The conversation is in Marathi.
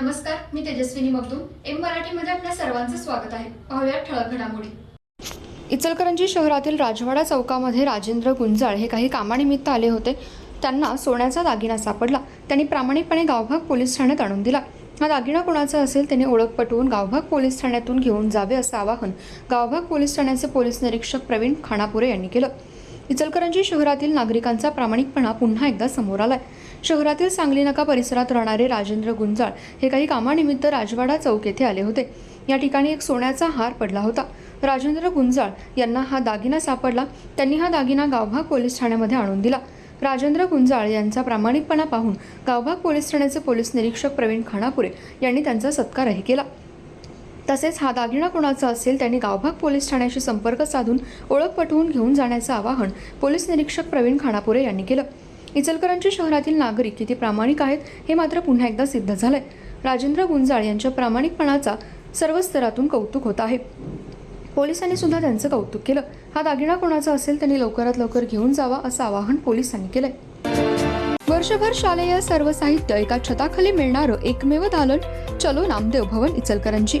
नमस्कार मी तेजस्विनी मगदूम. एम मराठीमध्ये आपल्या सर्वांचं स्वागत आहे. पाहूया ठळक घडामोडी. इचलकरंजी शहरातील राजवाडा चौकामध्ये राजेंद्र गुंजाळ हे काही कामानिमित्त आले होते. त्यांना सोन्याचा दागिना सापडला. त्यांनी प्रामाणिकपणे गावभाग पोलीस ठाण्यात आणून दिला. हा दागिना कोणाचा असेल त्याने ओळख पटवून गावभाग पोलीस ठाण्यातून घेऊन जावे असं आवाहन गावभाग पोलीस ठाण्याचे पोलीस निरीक्षक प्रवीण खानापुरे यांनी केलं. इचलकरंजी शहरातील नागरिकांचा प्रामाणिकपणा पुन्हा एकदा समोर आलाय. शहरातील सांगली नाका परिसरात राहणारे राजेंद्र गुंजाळ हे काही कामानिमित्त राजवाडा चौक येथे आले होते. या ठिकाणी एक सोन्याचा हार पडला होता. राजेंद्र गुंजाळ यांना हा दागिना सापडला. त्यांनी हा दागिना गावभाग पोलीस ठाण्यामध्ये आणून दिला. राजेंद्र गुंजाळ यांचा प्रामाणिकपणा पाहून गावभाग पोलीस ठाण्याचे पोलीस निरीक्षक प्रवीण खानापुरे यांनी त्यांचा सत्कारही केला. तसेच हा दागिना कुणाचा असेल त्यांनी गावभाग पोलीस ठाण्याशी संपर्क साधून ओळख पटवून घेऊन जाण्याचं आवाहन पोलीस निरीक्षक प्रवीण खानापुरे यांनी केलं. इचलकरंजी शहरातील नागरिक किती प्रामाणिक आहेत हे मात्र पुन्हा एकदा सिद्ध झालंय. राजेंद्र गुंजाळ यांच्या प्रामाणिकपणाचा सर्व स्तरातून कौतुक होत आहे. पोलिसांनी सुद्धा त्यांचं कौतुक केलं. हा दागिना कोणाचा असेल त्यांनी लवकरात लवकर घेऊन जावा असं आवाहन पोलिसांनी केलंय. वर्षभर शालेय सर्व साहित्य एका छताखाली मिळणारं एकमेव दालन चलो नामदेव भवन इचलकरांची